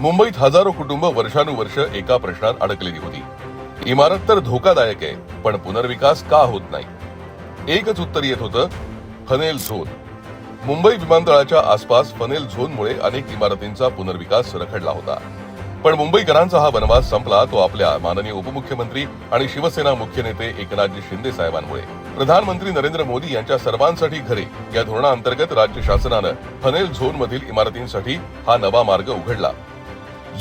मुंबईत हजारो कुटुंब वर्षानुवर्ष एका प्रश्नात अडकलेली होती. इमारत तर धोकादायक आहे पण पुनर्विकास का होत नाही? एकच उत्तर येत होतं फनेल झोन. मुंबई विमानतळाच्या आसपास फनेल झोनमुळे अनेक इमारतींचा पुनर्विकास रखडला होता. पण मुंबईकरांचा हा वनवास संपला तो आपल्या माननीय उपमुख्यमंत्री आणि शिवसेना मुख्य नेते एकनाथजी शिंदे साहेबांमुळे. प्रधानमंत्री नरेंद्र मोदी यांच्या सर्वांसाठी घरे या धोरणाअंतर्गत राज्य शासनानं फनेल झोनमधील इमारतींसाठी हा नवा मार्ग उघडला.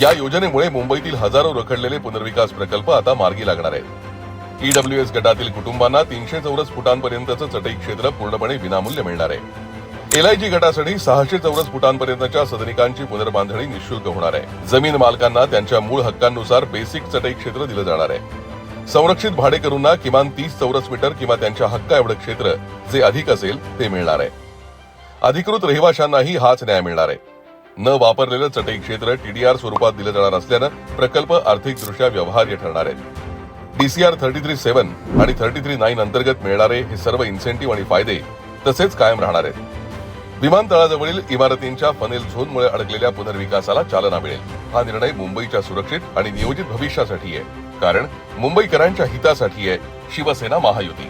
या योजनेमुळे मुंबईतील हजारो रखडलेले पुनर्विकास प्रकल्प आता मार्गी लागणार आहेत. ईडब्ल्यूएस गटातील कुटुंबांना तीनशे चौरस फुटांपर्यंतचं चटई क्षेत्र पूर्णपणे विनामूल्य मिळणार आहे. एलआयजी गटासाठी सहाशे चौरस फुटांपर्यंतच्या सदनिकांची पुनर्बांधणी निशुल्क होणार आहे. जमीन मालकांना त्यांच्या मूळ हक्कांनुसार बेसिक चटई क्षेत्र दिलं जाणार आहे. संरक्षित भाडेकरूंना किमान तीस चौरस मीटर किंवा त्यांच्या हक्का एवढं क्षेत्र जे अधिक असेल ते मिळणार आहे. अधिकृत रहिवाशांनाही हाच न्याय मिळणार आहे. न वापरलेलं चटई क्षेत्र टीडीआर स्वरूपात दिलं जाणार असल्यानं प्रकल्प आर्थिकदृष्ट्या व्यवहार्य ठरणार आहेत डीसीआर थर्टी थ्री सेव्हन आणि थर्टी थ्री नाईन अंतर्गत मिळणारे हे सर्व इन्सेंटिव्ह आणि फायदे तसेच कायम राहणार आहेत. विमानतळाजवळील इमारतींच्या फनेल झोनमुळे अडकलेल्या पुनर्विकासाला चालना मिळेल. हा निर्णय मुंबईच्या सुरक्षित आणि नियोजित भविष्यासाठी आहे कारण मुंबईकरांच्या हितासाठी आहे शिवसेना महायुती.